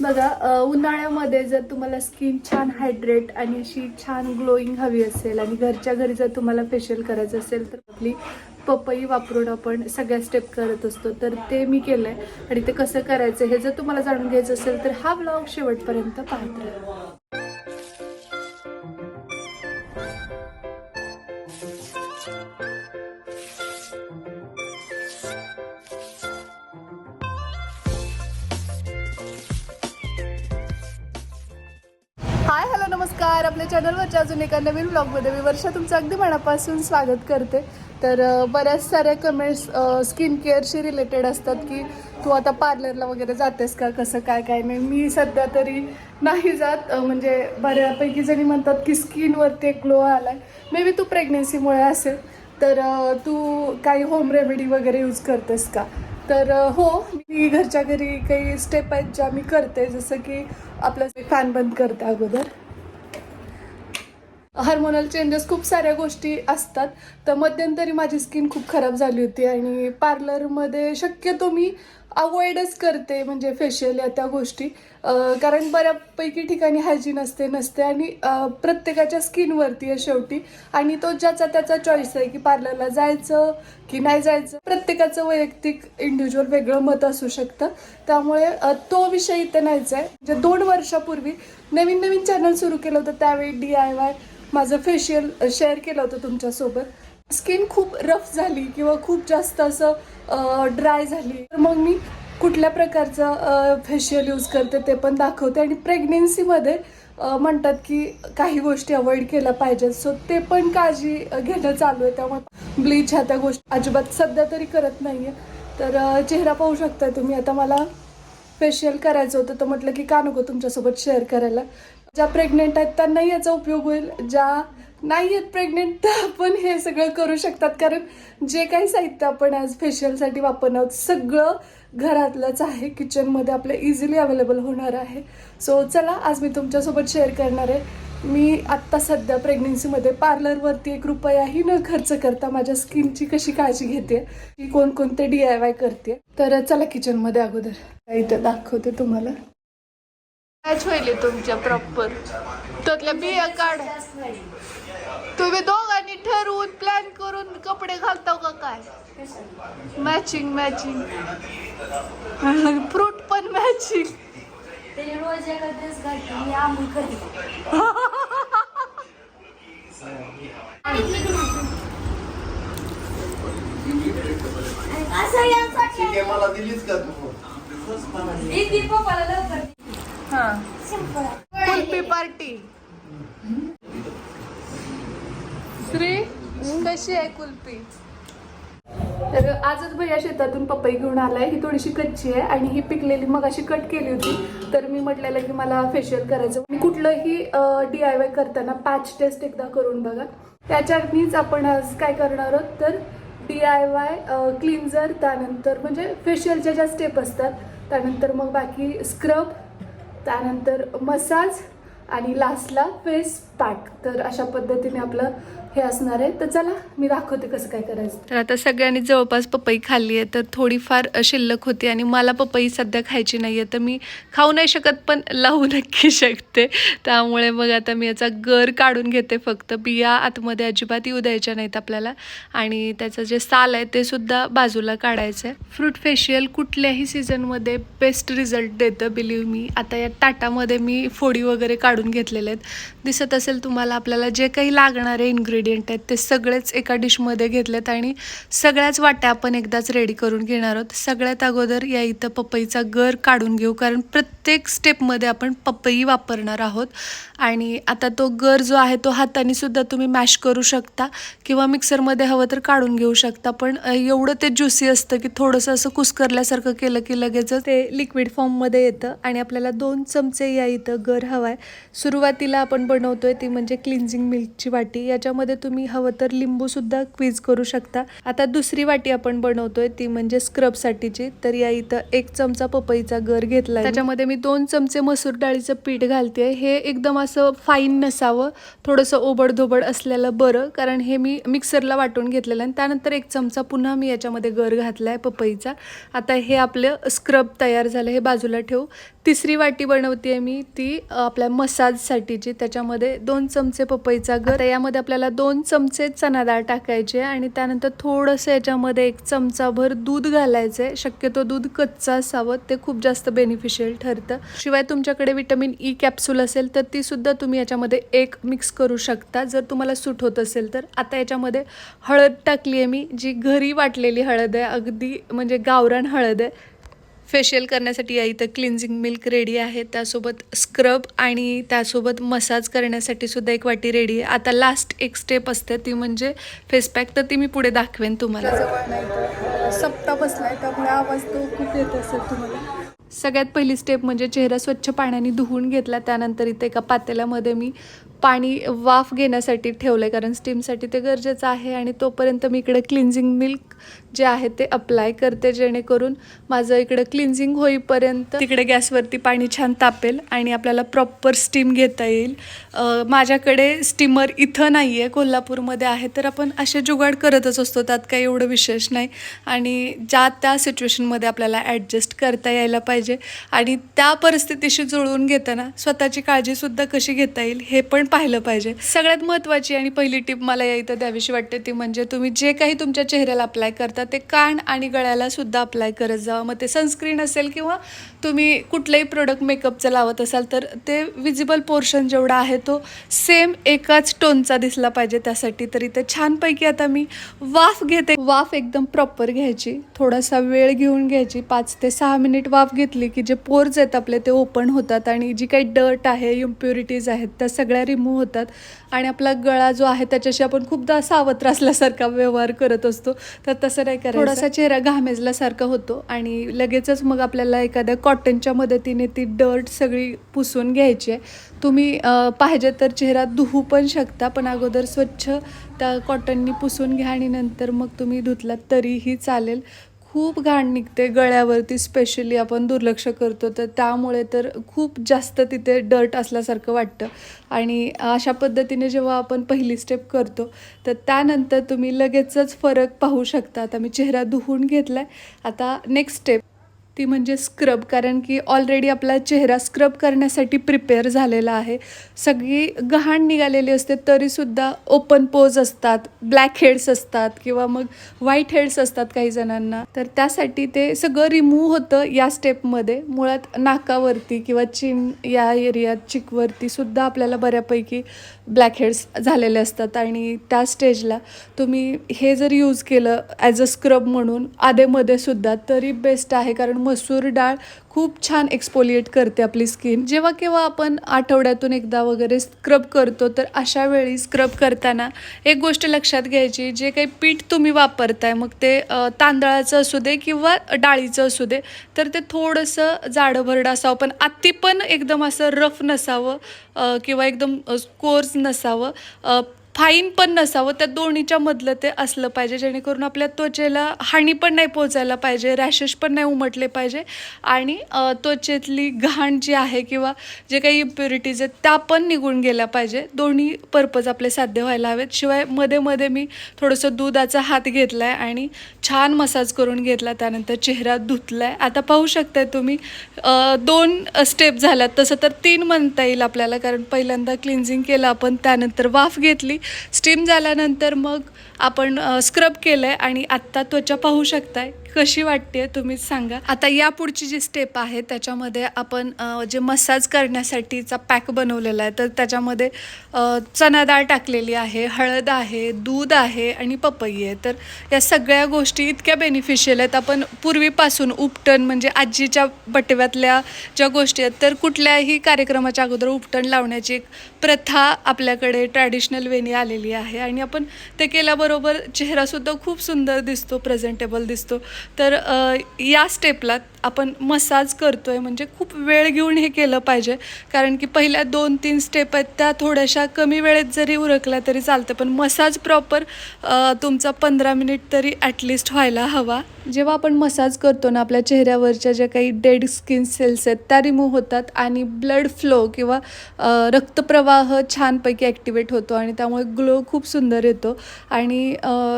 बघा उन्हाळ्यामध्ये जर तुम्हाला स्किन छान हायड्रेट आणि अशी छान ग्लोईंग हवी असेल आणि घरच्या घरी जर तुम्हाला फेशियल करायचं असेल तर आपली पपई वापरून आपण सगळ्या स्टेप करत असतो. तर ते मी केलं आहे आणि ते कसं करायचं हे जर तुम्हाला जाणून घ्यायचं असेल तर हा ब्लॉग शेवटपर्यंत पाहत राहा. नमस्कार. आपल्या चॅनलवरच्या अजून एका नवीन ब्लॉगमध्ये मी वर्षा तुमचं अगदी मनापासून स्वागत करते. तर बऱ्याच साऱ्या कमेंट्स स्किन केअरशी रिलेटेड असतात की तू आता पार्लरला वगैरे जातेस का? कसं काय काय नाही? मी सध्या तरी नाही जात. म्हणजे बऱ्यापैकी जणी म्हणतात की स्किनवरती एक ग्लो आला आहे मे बी तू प्रेग्नेन्सीमुळे असेल. तर तू काही होम रेमेडी वगैरे यूज करतेस का? तर हो मी घरच्या घरी काही स्टेप आहेत ज्या मी करते. जसं की आपलं फॅन बंद करते अगोदर. हार्मोनल चेंजेस खूप साऱ्या गोष्टी असतात. तर मध्यंतरी माझी स्किन खूप खराब झाली होती आणि पार्लरमध्ये शक्यतो मी अवॉइडच करते म्हणजे फेशियल या त्या गोष्टी. कारण बऱ्यापैकी ठिकाणी हायजीन असते नसते आणि प्रत्येकाच्या स्किनवरती आहे शेवटी. आणि तो ज्याचा त्याचा चॉईस आहे की पार्लरला जायचं की नाही जायचं. प्रत्येकाचं वैयक्तिक इंडिव्हिज्युअल वेगळं मत असू शकतं. त्यामुळे तो विषय इथे नाहीच आहे. म्हणजे दोन वर्षापूर्वी नवीन नवीन चॅनल सुरू केलं होतं त्यावेळी डी आय वाय माझं फेशियल शेअर केलं होतं तुमच्यासोबत. स्किन खूप रफ झाली किंवा खूप जास्त असं ड्राय झाली. तर मग मी कुठल्या प्रकारचं फेशियल यूज करते ते पण दाखवते. आणि प्रेग्नेन्सीमध्ये म्हणतात की काही गोष्टी अवॉइड केल्या पाहिजेत. सो ते पण काळजी घेणं चालू आहे. त्यामुळे ब्लीच ह्या त्या गोष्टी अजिबात सध्या तरी करत नाही आहे तर चेहरा पाहू शकता तुम्ही. आता मला फेशियल करायचं होतं तर म्हटलं की का नको तुमच्यासोबत शेअर करायला. ज्या प्रेग्नेंट आहेत त्यांनाही याचा उपयोग होईल. ज्या नाही आहेत प्रेग्नेंट त्या आपण हे सगळं करू शकतात. कारण जे काही साहित्य आपण आज फेशियलसाठी वापरणार आहोत सगळं घरातलंच आहे. किचनमध्ये आपलं इझिली अवेलेबल होणार आहे. सो चला आज मी तुमच्यासोबत शेअर करणार आहे. मी आत्ता सध्या प्रेग्नेन्सीमध्ये पार्लरवरती एक रुपयाही न खर्च करता माझ्या स्किनची कशी काळजी घेते की कोणकोणते डी आय वाय करते. तर चला किचनमध्ये अगोदर. इथं दाखवते तुम्हाला. मॅच होईल तुमच्या प्रॉपर त्यातल्या बिया काढ. तुम्ही दोघांनी ठरवून प्लॅन करून कपडे घालता का काय? मॅचिंग मॅचिंग फ्रूट पण मॅचिंग मला दिलीच का तू दीदी पप्पाला लवकर हा. Simple kulfi party. श्री कशी आहे कुल्फी? तर आजच भैया शेतातून पपई घेऊन आलाय. ही थोडीशी कच्ची आहे आणि ही पिकलेली मग अशी कट केली होती. तर मी म्हटलेलं की मला फेशियल करायचं. आणि कुठलंही डी आय वाय करताना पॅच टेस्ट एकदा करून बघा. त्याच्यातनीच आपण आज काय करणार आहोत? तर डी आय वाय क्लिन्झर त्यानंतर म्हणजे फेशियलच्या ज्या स्टेप असतात त्यानंतर मग बाकी स्क्रब त्यानंतर मसाज आणि लास्टला फेस पॅक तर अशा पद्धतीने आपलं हे असणार आहे. तर चला मी दाखवते कसं काय करायचं. तर आता सगळ्यांनी जवळपास पपई खाल्ली आहे तर थोडीफार शिल्लक होती आणि मला पपई सध्या खायची नाही आहे तर मी खाऊ नाही शकत पण लावू नक्की शकते. त्यामुळे मग आता मी याचा गर काढून घेते फक्त. बिया आतमध्ये अजिबात येऊ द्यायच्या नाहीत आपल्याला. आणि त्याचं जे साल आहे ते सुद्धा बाजूला काढायचं आहे फ्रूट फेशियल कुठल्याही सीझनमध्ये बेस्ट रिझल्ट देतं बिलीव्ह मी आता या ताटामध्ये मी फोडी वगैरे काढून घेतलेले आहेत. दिसत असं असेल तुम्हाला आपल्याला जे काही लागणारे इन्ग्रेडियंट आहेत ते सगळेच एका डिशमध्ये घेतलेत आणि सगळ्याच वाट्या आपण एकदाच रेडी करून घेणार आहोत. सगळ्यात अगोदर या इथं पपईचा गर काढून घेऊ कारण प्रत्येक स्टेपमध्ये आपण पपई वापरणार आहोत. आणि आता तो गर जो आहे तो हाताने सुद्धा तुम्ही मॅश करू शकता किंवा मिक्सरमध्ये हवं तर काढून घेऊ शकता. पण एवढं ते ज्युसी असतं की थोडंसं असं कुस्करल्यासारखं केलं की लगेचच ते लिक्विड फॉर्ममध्ये येतं. आणि आपल्याला दोन चमचे या इथं गर हवा आहे सुरुवातीला आपण बनवतोय ती म्हणजे क्लिन्झिंग मिल्कची वाटी. याच्यामध्ये तुम्ही हवं तर लिंबूसुद्धा क्विज क्वीज करू शकता. आता दुसरी वाटी आपण बनवतोय ती म्हणजे स्क्रबसाठीची तर या इथं एक चमचा पपईचा गर घेतला त्याच्यामध्ये मी दोन चमचे मसूर डाळीचं पीठ घालते हे एकदम असं फाईन नसावं. थोडंसं ओबडधोबड असलेलं बरं कारण हे मी मिक्सरला वाटून घेतलेलं आणि त्यानंतर एक चमचा पुन्हा मी याच्यामध्ये गर घातला आहे पपईचा. आता हे आपलं स्क्रब तयार झालं हे बाजूला ठेवू. तिसरी वाटी बनवते मी ती आपल्या मसाजसाठीची. त्याच्यामध्ये दोन चमचे पपईचा गर यामध्ये आपल्याला दोन चमचे चना डाळ टाकायचे आणि त्यानंतर थोडंसं याच्यामध्ये एक चमचाभर दूध घालायचं आहे. शक्यतो दूध कच्चं असावं ते खूप जास्त बेनिफिशियल ठरतं. शिवाय तुमच्याकडे विटॅमिन ई कॅप्सूल असेल तर ती सुद्धा तुम्ही याच्यामध्ये एक मिक्स करू शकता. जर तुम्हाला सूट होत असेल तर. आता याच्यामध्ये हळद टाकली आहे मी जी घरी वाटलेली हळद आहे. अगदी म्हणजे गावरान हळद आहे. फेशियल करण्यासाठी या इथं क्लिन्झिंग मिल्क रेडी आहे. त्यासोबत स्क्रब आणि त्यासोबत मसाज करण्यासाठी सुद्धा एक वाटी रेडी आहे. आता लास्ट एक स्टेप असते ती म्हणजे फेस पॅक तर ती मी पुढे दाखवेन तुम्हाला. सप्ता बसलाय त्यामुळे आवाज तो खूप येत असेल तुम्हाला. सगळ्यात पहिली स्टेप म्हणजे चेहरा स्वच्छ पाण्याने धुवून घेतला. त्यानंतर इथे एका पातेल्यामध्ये मी पाणी वाफ घेण्यासाठी ठेवलं आहे कारण स्टीमसाठी ते गरजेचं आहे आणि तोपर्यंत मी इकडे क्लिन्झिंग मिल्क जे आहे ते अप्लाय करते जेणेकरून माझं इकडं क्लिन्झिंग होईपर्यंत तिकडे गॅसवरती पाणी छान तापेल आणि आपल्याला प्रॉपर स्टीम घेता येईल. माझ्याकडे स्टीमर इथं नाही आहे कोल्हापूरमध्ये आहे तर आपण असे जुगाड करतच असतो त्यात काही एवढं विशेष नाही. आणि ज्या त्या सिच्युएशनमध्ये आपल्याला ॲडजस्ट करता यायला पाहिजे. आणि त्या परिस्थितीशी जुळवून घेताना स्वतःची काळजीसुद्धा कशी घेता येईल हे पण पाहिलं पाहिजे. सगळ्यात महत्त्वाची आणि पहिली टिप मला या इथं द्यावीशी वाटते ती म्हणजे तुम्ही जे काही तुमच्या चेहऱ्याला अप्लाय करता ते कान आणि गळ्याला सुद्धा अप्लाय करत जावं. मग ते सनस्क्रीन असेल किंवा तुम्ही कुठलंही प्रोडक्ट मेकअपचं लावत असाल तर ते विजिबल पोर्शन जेवढा आहे तो सेम एकाच टोनचा दिसला पाहिजे. त्यासाठी तर इथे छानपैकी आता मी वाफ घेते. वाफ एकदम प्रॉपर घ्यायची. थोडासा वेळ घेऊन घ्यायची. पाच ते सहा मिनिट वाफ घेतली की जे पोर्स आहेत आपले ते ओपन होतात. आणि जी काही डर्ट आहे इम्प्युरिटीज आहेत त्या सगळ्या रिमूव्ह होतात. आणि आपला गळा जो आहे त्याच्याशी आपण खूपदा सावत्र असल्यासारखा व्यवहार करत असतो. तर तसं नाही करायचं. थोडासा चेहरा घामेजल्यासारखा होतो आणि लगेचच मग आपल्याला एखाद्या कॉटनच्या मदतीने ती डर्ट सगळी पुसून घ्यायची आहे. तुम्ही पाहिजे तर चेहरा धुवू पण शकता पण अगोदर स्वच्छ त्या कॉटननी पुसून घ्या आणि नंतर मग तुम्ही धुतलात तरीही चालेल. खूप घाण निघते गळ्यावरती स्पेशली आपण दुर्लक्ष करतो. तर त्यामुळे तर खूप जास्त तिथे डर्ट असल्यासारखं वाटतं. आणि अशा पद्धतीने जेव्हा आपण पहिली स्टेप करतो तर त्यानंतर तुम्ही लगेचच फरक पाहू शकता. आता मी चेहरा धुवून घेतला आहे आता नेक्स्ट स्टेप ती म्हणजे स्क्रब कारण की ऑलरेडी आपला चेहरा स्क्रब करण्यासाठी प्रिपेअर झालेला आहे. सगळी गहाण निघालेली असते तरीसुद्धा ओपन पोज असतात ब्लॅक हेड्स असतात किंवा मग व्हाईट हेड्स असतात काही जणांना. तर त्यासाठी ते सगळं रिमूव्ह होतं या स्टेपमध्ये मुळात नाकावरती किंवा चिन या एरियात चिकवरती सुद्धा आपल्याला बऱ्यापैकी ब्लॅक हेड्स झालेले असतात. आणि त्या स्टेजला तुम्ही हे जर यूज केलं ॲज अ स्क्रब म्हणून आधेमध्ये सुद्धा तरी बेस्ट आहे. कारण मसूर डाळ खूप छान एक्सपोलिएट करते आपली स्किन जेव्हा केव्हा आपण आठवड्यातून एकदा वगैरे स्क्रब करतो तर अशा वेळी स्क्रब करताना एक गोष्ट लक्षात घ्यायची जे काही पीठ तुम्ही वापरताय मग ते तांदळाचं असू दे किंवा डाळीचं असू दे तर ते थोडंसं जाडंभरडं असावं. पण अति पण एकदम असं रफ नसावं किंवा एकदम कोर्स नसावं. फाईन पण नसावं त्या दोन्हीच्या मधलं ते असलं पाहिजे जेणेकरून आपल्या त्वचेला हानी पण नाही पोचायला पाहिजे रॅशेस पण नाही उमटले पाहिजे आणि त्वचेतली घाण जी आहे किंवा जे काही इम्प्युरिटीज आहेत त्या पण निघून गेल्या पाहिजे. दोन्ही पर्पज आपले साध्य व्हायला हवेत. शिवायमध्ये मध्ये मी थोडंसं दुधाचा हात घेतला आहे आणि छान मसाज करून घेतला त्यानंतर चेहरा धुतला आहे आता पाहू शकताय तुम्ही दोन स्टेप झाल्यात. तसं तर तीन म्हणता येईल आपल्याला कारण पहिल्यांदा क्लिन्झिंग केलं आपण त्यानंतर वाफ घेतली स्टीम झाल्यानंतर मग आपण स्क्रब केलं आहे आणि आत्ता त्वचा पाहू शकताय. कशी वाटते तुम्हीच सांगा. आता या पुढची जी स्टेप आहे त्याच्यामध्ये आपण जे मसाज करण्यासाठीचा पॅक बनवलेला आहे तर त्याच्यामध्ये अ, चना डाळ टाकलेली आहे हळद आहे दूध आहे आणि पपई आहे. तर या सगळ्या गोष्टी इतक्या बेनिफिशियल आहेत. आपण पूर्वीपासून उपटण म्हणजे आजीच्या बटव्यातल्या ज्या गोष्टी आहेत तर कुठल्याही कार्यक्रमाच्या अगोदर उपटण लावण्याची एक प्रथा आपल्याकडे ट्रॅडिशनल वेनी आलेली आहे. आणि आपण ते केल्याबरोबर चेहरासुद्धा खूप सुंदर दिसतो प्रेझेंटेबल दिसतो. तर या स्टेपला आपण मसाज करतो आहे म्हणजे खूप वेळ घेऊन हे केलं पाहिजे. कारण की पहिल्या दोन तीन स्टेप आहेत त्या थोड्याशा कमी वेळेत जरी उरकल्या तरी चालतं. पण मसाज प्रॉपर तुमचा पंधरा मिनिट तरी ॲटलिस्ट व्हायला हवा. जेव्हा आपण मसाज करतो ना आपल्या चेहऱ्यावरच्या ज्या काही डेड स्किन सेल्स आहेत त्या रिमूव्ह होतात आणि ब्लड फ्लो किंवा रक्तप्रवाह छानपैकी ॲक्टिवेट होतो आणि त्यामुळे ग्लो खूप सुंदर येतो. आणि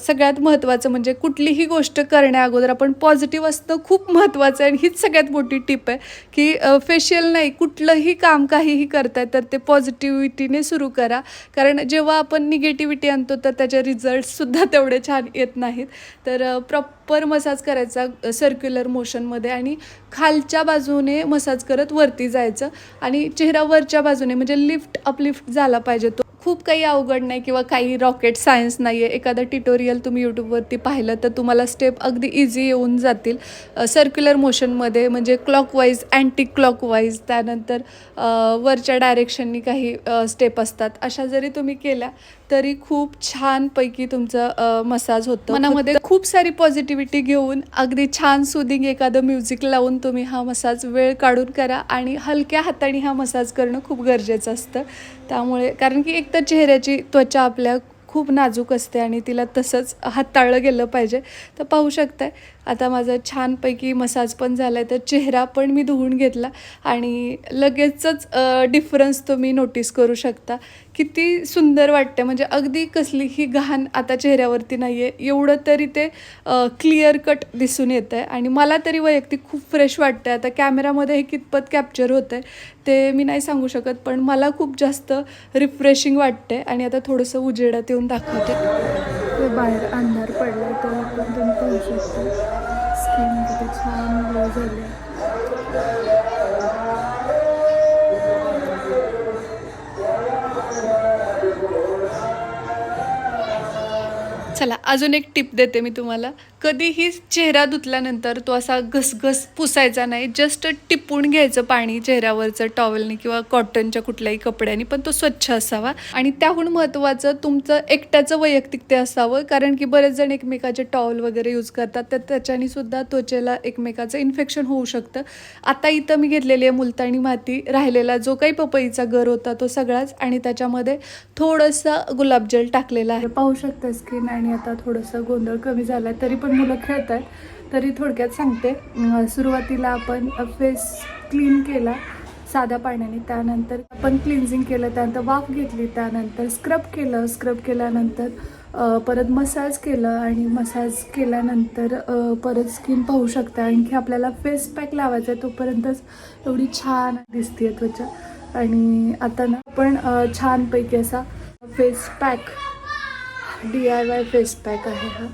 सगळ्यात महत्त्वाचं म्हणजे कुठलीही गोष्ट करण्या अगोदर आपण पॉझिटिव्ह असणं खूप महत्त्वाचं आहे. आणि हीच सगळ्यात मोठी टिप आहे की फेशियल नाही कुठलंही काम काहीही करताय तर ते पॉझिटिव्हिटीने सुरू करा. कारण जेव्हा आपण निगेटिव्हिटी आणतो तर त्याचे रिझल्टसुद्धा तेवढे छान येत नाहीत. तर प्रॉपर मसाज करायचा सर्क्युलर मोशनमध्ये आणि खालच्या बाजूने मसाज करत वरती जायचं आणि चेहरा वरच्या बाजूने म्हणजे लिफ्ट अपलिफ्ट झाला पाहिजे तो. खूप काही अवघड नाही किंवा काही रॉकेट सायन्स नाही आहे एखादं ट्युटोरियल तुम्ही यूट्यूबवरती पाहिलं तर तुम्हाला स्टेप अगदी इझी येऊन जातील. सर्क्युलर मोशनमध्ये म्हणजे क्लॉकवाईज अँटी क्लॉकवाईज त्यानंतर वरच्या डायरेक्शननी काही स्टेप असतात. अशा जरी तुम्ही केल्या तरी खूप छानपैकी तुमचं मसाज होतं. मनामध्ये खूप सारी पॉझिटिव्हिटी घेऊन अगदी छान सुदिंग एखादं म्युझिक लावून तुम्ही हा मसाज वेळ काढून करा आणि हलक्या हाताने हा मसाज करणं खूप गरजेचं असतं. त्यामुळे कारण की एक तर चेहऱ्याची त्वचा आपल्या खूप नाजूक असते आणि तिला तसंच हाताळलं गेलं पाहिजे. तर पाहू शकताय आता माझा छानपैकी मसाज पण झाला आहे तर चेहरा पण मी धुवून घेतला आणि लगेचच डिफरन्स तुम्ही नोटीस करू शकता. किती सुंदर वाटते म्हणजे अगदी कसलीही घाण आता चेहऱ्यावरती नाही आहे एवढं तरी ते क्लिअर कट दिसून येतं आहे आणि मला तरी वैयक्तिक खूप फ्रेश वाटतं आहे आता कॅमेरामध्ये हे कितपत कॅप्चर होतं आहे ते मी नाही सांगू शकत पण मला खूप जास्त रिफ्रेशिंग वाटते आणि आता थोडंसं उजेडात येऊन दाखवते. ते बाहेर अंधार पडला तर आपण तुम्ही पाहू शकतो. स्किन किती छान चला अजून एक टिप देते मी तुम्हाला. कधीही चेहरा धुतल्यानंतर तो असा घसघस पुसायचा नाही जस्ट टिपून घ्यायचं पाणी चेहऱ्यावरचं टॉवेलने किंवा कॉटनच्या कुठल्याही कपड्यानी पण तो स्वच्छ असावा. आणि त्याहून महत्त्वाचं तुमचं एकट्याचं वैयक्तिक ते असावं कारण की बरेच जण एकमेकाचे टॉवेल वगैरे यूज करतात तर त्याच्याने सुद्धा त्वचेला एकमेकाचं इन्फेक्शन होऊ शकतं. आता इथं मी घेतलेली आहे मुलतानी माती राहिलेला जो काही पपईचा गर होता तो सगळाच आणि त्याच्यामध्ये थोडंसं गुलाबजल टाकलेला आहे. पाहू शकता स्किन आणि आता थोडंसं गोंधळ कमी झाला आहे तरी पण मुलं खेळत आहेत तरी थोडक्यात सांगते सुरुवातीला आपण फेस क्लीन केला साध्या पाण्याने त्यानंतर आपण क्लिन्झिंग केलं त्यानंतर वाफ घेतली त्यानंतर स्क्रब केलं. स्क्रब केल्यानंतर परत मसाज केलं आणि मसाज केल्यानंतर परत स्किन पाहू शकता. आणखी आपल्याला फेस पॅक लावायचा आहे तोपर्यंतच एवढी छान दिसते त्वचा. आणि आता ना आपण छानपैकी असा face pack D I Y face pack आहे हा.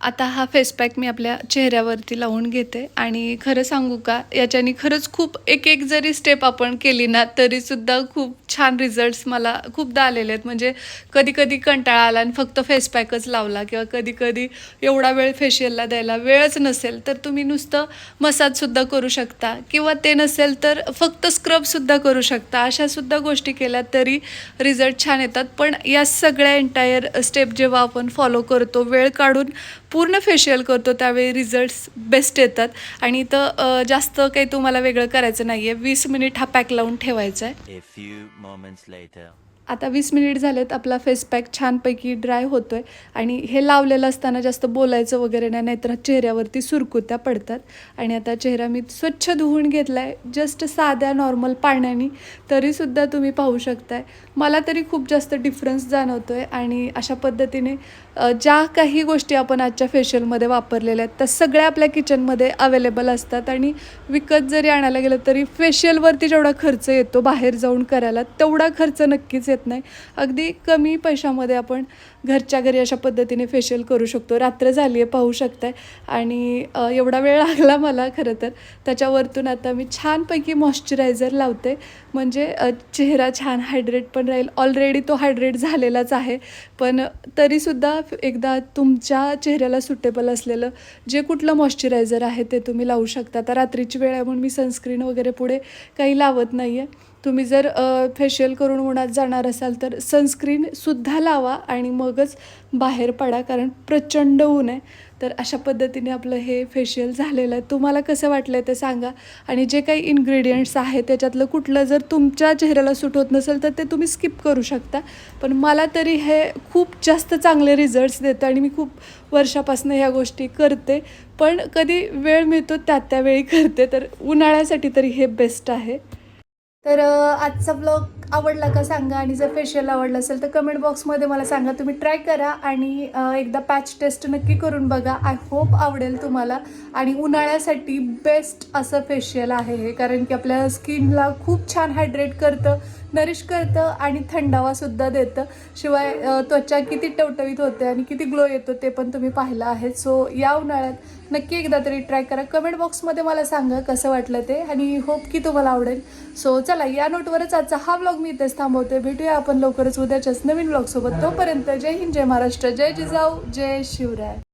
आता हा फेसपॅक मी आपल्या चेहऱ्यावरती लावून घेते आणि खरं सांगू का याच्याने खरंच खूप एक एक जरी स्टेप आपण केली ना तरीसुद्धा खूप छान रिझल्ट्स मला खूपदा आलेले आहेत. म्हणजे कधी कधी कंटाळा आला आणि फक्त फेस पॅकच लावला किंवा कधी कधी एवढा वेळ फेशियलला द्यायला वेळच नसेल तर तुम्ही नुसतं मसाजसुद्धा करू शकता किंवा ते नसेल तर फक्त स्क्रबसुद्धा करू शकता. अशासुद्धा गोष्टी केल्या तरी रिझल्ट छान येतात. पण या सगळ्या एंटायर स्टेप जेव्हा आपण फॉलो करतो वेळ काढून पूर्ण फेशियल करतो त्यावेळी रिझल्ट्स बेस्ट येतात. आणि इथं जास्त काही तुम्हाला वेगळं करायचं नाही आहे वीस मिनिट हा पॅक लावून ठेवायचा आहे. आता वीस मिनिट झालेत आपला फेस पॅक छानपैकी ड्राय होतोय आणि हे लावलेलं असताना जास्त बोलायचं वगैरे नाही नाहीतर चेहऱ्यावरती सुरकुत्या पडतात. आणि आता चेहरा मी स्वच्छ धुवून घेतला आहे जस्ट साध्या नॉर्मल पाण्याने. तरीसुद्धा तुम्ही पाहू शकताय. मला तरी खूप जास्त डिफरन्स जाणवतो आहे आणि अशा पद्धतीने ज्या काही गोष्टी आपण आजच्या फेशियलमध्ये वापरलेल्या आहेत त्या सगळ्या आपल्या किचनमध्ये अवेलेबल असतात. आणि विकत जरी आणायला गेलं तरी फेशियलवरती जेवढा खर्च येतो बाहेर जाऊन करायला तेवढा खर्च नक्कीच येत नाही. अगदी कमी पैशामध्ये आपण घरच्या घरी अशा पद्धतीने फेशियल करू शकतो. रात्र झाली आहे पाहू शकताय. आणि एवढा वेळ लागला मला खरं तर. त्याच्यावरतून आता मी छानपैकी मॉइश्चरायझर लावते. म्हणजे चेहरा छान हायड्रेट पण राहील. ऑलरेडी तो हायड्रेट झालेलाच आहे. पण तरीसुद्धा एकदा तुमच्या चेहऱ्याला सुटेबल असलेलं जे कुठलं मॉइश्चरायझर आहे ते तुम्ही लावू शकता. आता रात्रीची वेळ आहे म्हणून मी सनस्क्रीन वगैरे पुढे काही लावत नाही आहे तुम्ही जर फेशियल करून उन्हात जाणार असाल तर सनस्क्रीनसुद्धा लावा आणि मगच बाहेर पडा कारण प्रचंड ऊन आहे. तर अशा पद्धतीने आपलं हे फेशियल झालेलं आहे. तुम्हाला कसं वाटलं आहे ते सांगा. आणि जे काही इन्ग्रेडियंट्स आहेत त्याच्यातलं कुठलं जर तुमच्या चेहऱ्याला सूट होत नसेल तर ते तुम्ही स्किप करू शकता. पण मला तरी हे खूप जास्त चांगले रिझल्ट्स देतं आणि मी खूप वर्षापासून ह्या गोष्टी करते. पण कधी वेळ मिळतो त्या त्यावेळी करते. तर उन्हाळ्यासाठी तरी हे बेस्ट आहे. तर आजचा ब्लॉग आवडला का सांगा? आणि जर फेशियल आवडलं असेल तर कमेंट बॉक्समध्ये मला सांगा. तुम्ही ट्राय करा आणि एकदा पॅच टेस्ट नक्की करून बघा. आय होप आवडेल तुम्हाला. आणि उन्हाळ्यासाठी बेस्ट असं फेशियल आहे हे. कारण की आपल्या स्किनला खूप छान हायड्रेट करतं. नरिश करतं आणि थंडावासुद्धा देतं. शिवाय त्वचा किती टवटवीत होते आणि किती ग्लो येतो ते पण तुम्ही पाहिलं आहे. सो या उन्हाळ्यात नक्की एकदा तरी ट्राय करा. कमेंट बॉक्समध्ये मला सांगा कसं वाटलं ते आणि होप की तुम्हाला आवडेल. सो चला या नोटवरच आजचा हा ब्लॉग मी इथेच थांबवते. भेटूया आपण लवकरच उद्याच्याच नवीन ब्लॉगसोबत तोपर्यंत जय हिंद जय महाराष्ट्र जय जिजाऊ जय शिवराय.